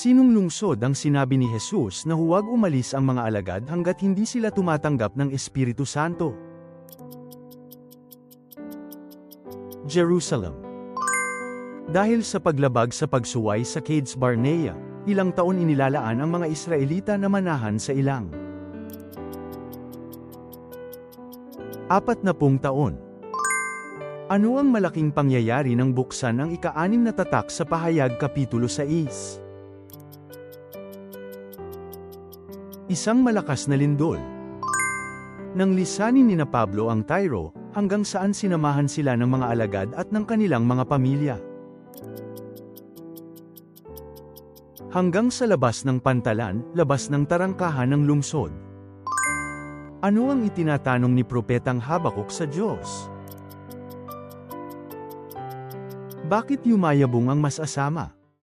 Sinong lungsod ang sinabi ni Jesus na huwag umalis ang mga alagad hanggat hindi sila tumatanggap ng Espiritu Santo? Jerusalem Dahil sa paglabag sa pagsuway sa Cades Barnea, ilang taon inilalaan ang mga Israelita na manahan sa ilang. Apat na pung taon. Ano ang malaking pangyayari ng buksan ng ika-anim na tatak sa pahayag Kapitulo 6? Isang malakas na lindol. Nang lisanin ni na Pablo ang Tyro, hanggang saan sinamahan sila ng mga alagad at ng kanilang mga pamilya. Hanggang sa labas ng pantalan, labas ng tarangkahan ng lungsod. Ano ang itinatanong ni Propetang Habakuk sa Diyos? Bakit yumayabong ang mas asama?